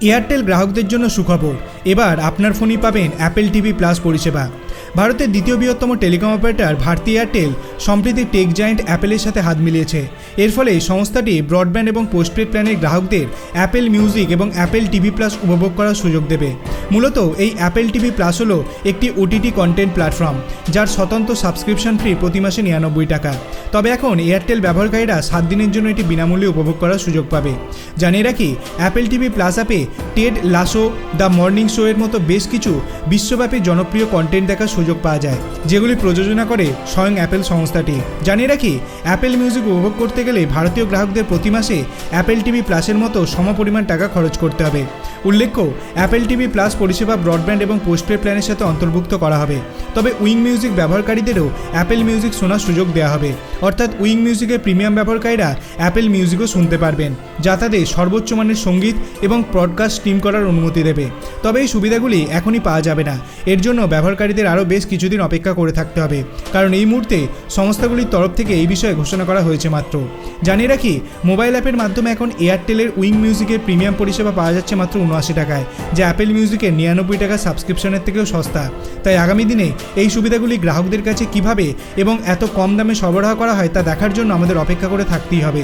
Airtel গ্রাহকদের জন্য সুখবর। এবার আপনার ফোনই পাবেন অ্যাপেল টিভি প্লাস পরিষেবা। ভারতের দ্বিতীয় বৃহত্তম টেলিকম অপারেটর ভারতী এয়ারটেল সম্প্রতি টেক জায়েন্ট অ্যাপেলের সাথে হাত মিলিয়েছে। এর ফলে সংস্থাটি ব্রডব্যান্ড এবং পোস্টপেড প্ল্যানের গ্রাহকদের অ্যাপেল মিউজিক এবং অ্যাপেল টিভি প্লাস উপভোগ করার সুযোগ দেবে। মূলত এই অ্যাপেল টিভি প্লাস হলো একটি ওটিটি কন্টেন্ট প্ল্যাটফর্ম যার স্বতন্ত্র সাবস্ক্রিপশন ফ্রি প্রতি মাসে নিরানব্বই টাকা। তবে এখন এয়ারটেল ব্যবহারকারীরা সাত দিনের জন্য এটি বিনামূল্যে উপভোগ করার সুযোগ পাবে। জানিয়ে রাখি, অ্যাপেল টিভি প্লাস অ্যাপে Ted Lasso, the morning show এর মতো বেশ কিছু বিশ্বব্যাপী জনপ্রিয় কন্টেন্ট দেখার সুযোগ পাওয়া যায়, যেগুলি প্রযোজনা করে স্বয়ং অ্যাপেল সংস্থাটি। জানিয়ে রাখি অ্যাপেল মিউজিক উপভোগ করতে গেলে ভারতীয় গ্রাহকদের প্রতি মাসে অ্যাপেল টিভি প্লাসের মতো সমপরিমাণ টাকা খরচ করতে হবে। উল্লেখ্য অ্যাপেল টিভি প্লাস পরিষেবা ব্রডব্যান্ড এবং পোস্টপেড প্ল্যানের সাথে অন্তর্ভুক্ত করা হবে। তবে উইং মিউজিক ব্যবহারকারীদেরও অ্যাপেল মিউজিক শোনার সুযোগ দেওয়া হবে। অর্থাৎ উইং মিউজিকের প্রিমিয়াম ব্যবহারকারীরা অ্যাপেল মিউজিকও শুনতে পারবেন, যা তাদের সর্বোচ্চ মানের সংগীত এবং পডকাস্ট স্ট্রিম করার অনুমতি দেবে। তবে এই সুবিধাগুলি এখনই পাওয়া যাবে না। এর জন্য ব্যবহারকারীদের আরও বেশ কিছুদিন অপেক্ষা করে থাকতে হবে। কারণ এই মুহূর্তে সংস্থাগুলির তরফ থেকে এই বিষয়ে ঘোষণা করা হয়েছে মাত্র। জানিয়ে রাখি, মোবাইল অ্যাপের মাধ্যমে এখন এয়ারটেলের উইং মিউজিকের প্রিমিয়াম পরিষেবা পাওয়া যাচ্ছে মাত্র উনআশি টাকায়, যা অ্যাপেল মিউজিকের নিরানব্বই টাকা সাবস্ক্রিপশনের থেকেও সস্তা। তাই আগামী দিনে এই সুবিধাগুলি গ্রাহকদের কাছে কীভাবে এবং এত কম দামে সরবরাহ করা হয় তা দেখার জন্য আমাদের অপেক্ষা করে থাকতেই হবে।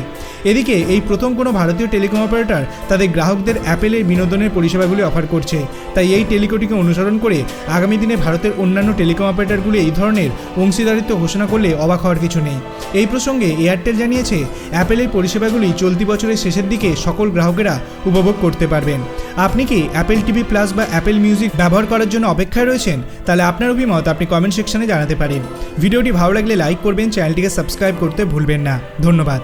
এদিকে, এই প্রথম কোনো ভারতীয় টেলিকম অপারেটর তাদের গ্রাহকদের অ্যাপেলের বিনোদনের পরিষেবাগুলি অফার করছে। তাই এই টেলিকোটিকে অনুসরণ করে আগামী দিনে ভারতের অন্যান্য টেলিকম অপারেটরগুলি এই ধরনের অংশীদারিত্ব ঘোষণা করলে অবাক হওয়ার কিছু নেই। এই প্রসঙ্গে এয়ারটেল জানিয়েছে, অ্যাপেলের পরিষেবাগুলি চলতি বছরের শেষের দিকে সকল গ্রাহকেরা উপভোগ করতে পারবেন। আপনি কি অ্যাপেল টিভি প্লাস বা অ্যাপেল মিউজিক ব্যবহার করার জন্য অপেক্ষায় রয়েছেন? তাহলে আপনার অভিমত আপনি কমেন্ট সেকশনে জানাতে পারেন। ভিডিওটি ভালো লাগলে লাইক করবেন, চ্যানেলটিকে সাবস্ক্রাইব করতে ভুলবেন না। ধন্যবাদ।